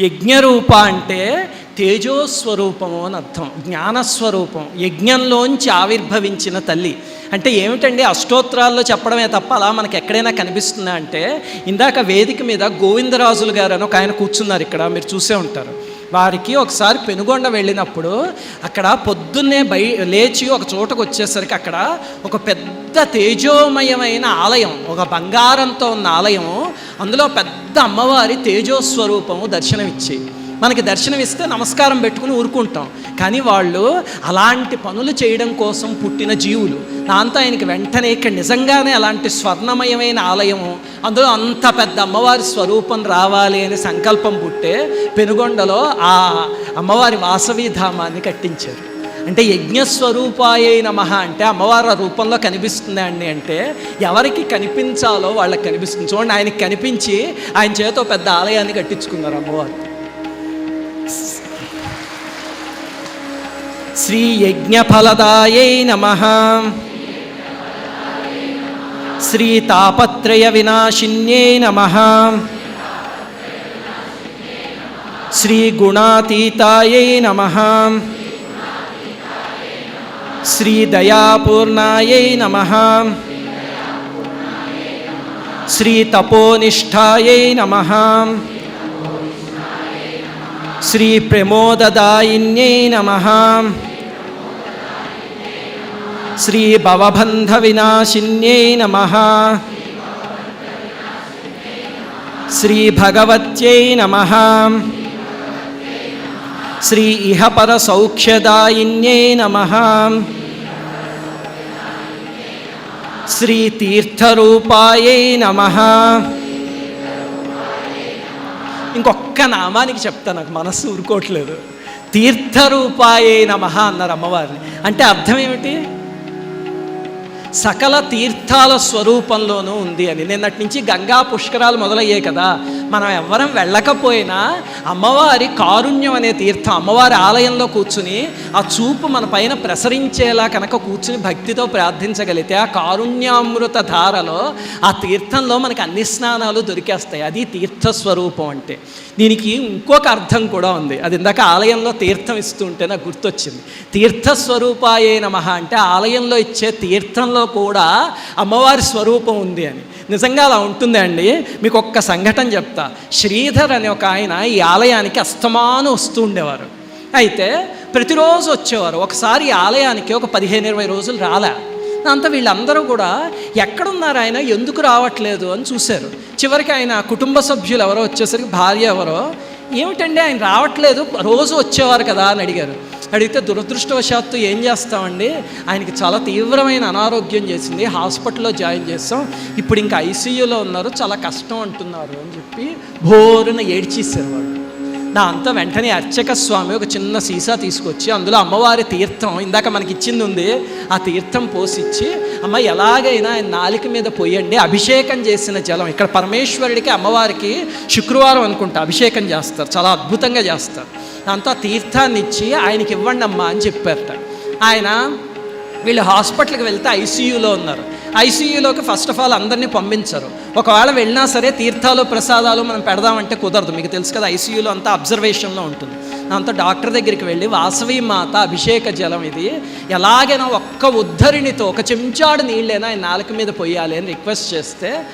యజ్ఞరూప అంటే తేజోస్వరూపము అని అర్థం జ్ఞానస్వరూపం యజ్ఞంలోంచి ఆవిర్భవించిన తల్లి. అంటే ఏమిటండి? అష్టోత్తరాల్లో చెప్పడమే తప్ప అలా మనకి ఎక్కడైనా కనిపిస్తుందా అంటే ఇందాక వేదిక మీద గోవిందరాజులు గారు అని ఒక ఆయన కూర్చున్నారు ఇక్కడ మీరు చూసే ఉంటారు. వారికి ఒకసారి పెనుగొండ వెళ్ళినప్పుడు అక్కడ పొద్దున్నే బయ లేచి ఒక చోటకు వచ్చేసరికి అక్కడ ఒక పెద్ద తేజోమయమైన ఆలయం ఒక బంగారంతో ఉన్న ఆలయం అందులో పెద్ద అమ్మవారి తేజోస్వరూపము దర్శనమిచ్చి మనకి దర్శనమిస్తే నమస్కారం పెట్టుకుని ఊరుకుంటాం. కానీ వాళ్ళు అలాంటి పనులు చేయడం కోసం పుట్టిన జీవులు. దాంతో ఆయనకి వెంటనే ఇక్కడ నిజంగానే అలాంటి స్వర్ణమయమైన ఆలయము అందులో అంత పెద్ద అమ్మవారి స్వరూపం రావాలి అనే సంకల్పం పుట్టే పెనుగొండలో ఆ అమ్మవారి వాసవి ధామాన్ని కట్టించారు. అంటే యజ్ఞస్వరూపాయ నమః అంటే అమ్మవారి రూపంలో కనిపిస్తుంది అండి అంటే ఎవరికి కనిపించాలో వాళ్ళకి కనిపిస్తుంది. చూడండి ఆయనకి కనిపించి ఆయన చేతో పెద్ద ఆలయాన్ని కట్టించుకున్నారు అమ్మవారు. శ్రీ యజ్ఞఫలదాయై నమ. శ్రీ తాపత్రయ వినాశిన్యై నమ. శ్రీ గుణాతీతాయై నమ. శ్రీ దయాపూర్ణాయై నమ. శ్రీ తపోనిష్టాయై నమ. శ్రీ ప్రమోదదాయిన్యై నమ. శ్రీ భవబంధ వినాశిన్యై నమ. శ్రీ భగవత్యై నమ శ్రీ ఇహపర సౌఖ్యదాయిన్యై నమ శ్రీ నమ ఇంకొక్క నామానికి చెప్తా నాకు మనస్సు ఊరుకోవట్లేదు తీర్థరూపాయే నమ అన్నారు అమ్మవారిని అంటే అర్థం ఏమిటి సకల తీర్థాల స్వరూపంలోనూ ఉంది అని. నిన్నటి నుంచి గంగా పుష్కరాలు మొదలయ్యాయి కదా. మనం ఎవ్వరం వెళ్ళకపోయినా అమ్మవారి కారుణ్యం అనే తీర్థం అమ్మవారి ఆలయంలో కూర్చుని ఆ చూపు మన పైన ప్రసరించేలా కనుక కూర్చుని భక్తితో ప్రార్థించగలిగితే ఆ కారుణ్యామృత ధారలో ఆ తీర్థంలో మనకి అన్ని స్నానాలు దొరికేస్తాయి. అది తీర్థ స్వరూపం అంటే. దీనికి ఇంకొక అర్థం కూడా ఉంది. అది ఇందాక ఆలయంలో తీర్థం ఇస్తుంటే నాకు గుర్తొచ్చింది. తీర్థస్వరూపాయే నమ అంటే ఆలయంలో ఇచ్చే తీర్థంలో కూడా అమ్మవారి స్వరూపం ఉంది అని. నిజంగా అలా ఉంటుందండి మీకు ఒక్క సంఘటన చెప్తా. శ్రీధర్ అనే ఒక ఆయన ఈ ఆలయానికి అస్తమాను వస్తూ ఉండేవారు. అయితే ప్రతిరోజు వచ్చేవారు. ఒకసారి ఈ ఆలయానికి ఒక పదిహేను ఇరవై రోజులు రాలే. అంతా వీళ్ళందరూ కూడా ఎక్కడున్నారు ఆయన? ఎందుకు రావట్లేదు అని చూశారు. చివరికి ఆయన కుటుంబ సభ్యులు ఎవరో వచ్చేసరికి భార్య ఎవరో ఏమిటండి? ఆయన రావట్లేదు. రోజు వచ్చేవారు కదా అని అడిగారు. అడిగితే దురదృష్టవశాత్తు ఏం చేస్తామండి? ఆయనకి చాలా తీవ్రమైన అనారోగ్యం చేసింది. హాస్పిటల్లో జాయిన్ చేస్తాం. ఇప్పుడు ఇంకా ఐసీయూలో ఉన్నారు. చాలా కష్టం అంటున్నారు అని చెప్పి భోరున ఏడ్చేసారు వాళ్ళు. దాంతో వెంటనే అర్చక స్వామి ఒక చిన్న సీసా తీసుకొచ్చి అందులో అమ్మవారి తీర్థం ఇందాక మనకి ఇచ్చింది ఉంది. ఆ తీర్థం పోసిచ్చి అమ్మ ఎలాగైనా ఆయన నాలిక మీద పోయండి. అభిషేకం చేసిన జలం. ఇక్కడ పరమేశ్వరుడికి అమ్మవారికి శుక్రవారం అనుకుంటా అభిషేకం చేస్తారు. చాలా అద్భుతంగా చేస్తారు. దాంతో ఆ తీర్థాన్ని ఇచ్చి ఆయనకి ఇవ్వండి అమ్మా అని చెప్పారట ఆయన వీళ్ళు హాస్పిటల్కి వెళ్తే ఐసీయూలో ఉన్నారు. ఐసీయూలోకి ఫస్ట్ ఆఫ్ ఆల్ అందరినీ పంపించరు. ఒకవేళ వెళ్ళినా సరే తీర్థాలు ప్రసాదాలు మనం పెడదామంటే కుదరదు. మీకు తెలుసు కదా ఐసీయూలో అంతా అబ్జర్వేషన్లో ఉంటుంది. దాంతో డాక్టర్ దగ్గరికి వెళ్ళి వాసవి మాత అభిషేక జలం ఇది. ఎలాగైనా ఒక్క ఉద్ధరిణితో ఒక చెంచాడు నీళ్ళైనా ఆయన నాలుక మీద పోయాలి అని రిక్వెస్ట్ చేస్తే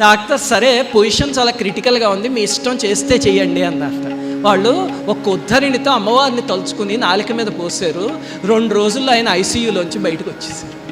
డాక్టర్ సరే పొజిషన్ చాలా క్రిటికల్గా ఉంది. మీ ఇష్టం చేస్తే చేయండి అన్నారు. వాళ్ళు ఒక ఉద్ధరిణితో అమ్మవారిని తలుచుకుని నాలిక మీద పోసారు రెండు రోజుల్లో ఆయన ఐసీయూలోంచి బయటకు వచ్చేసారు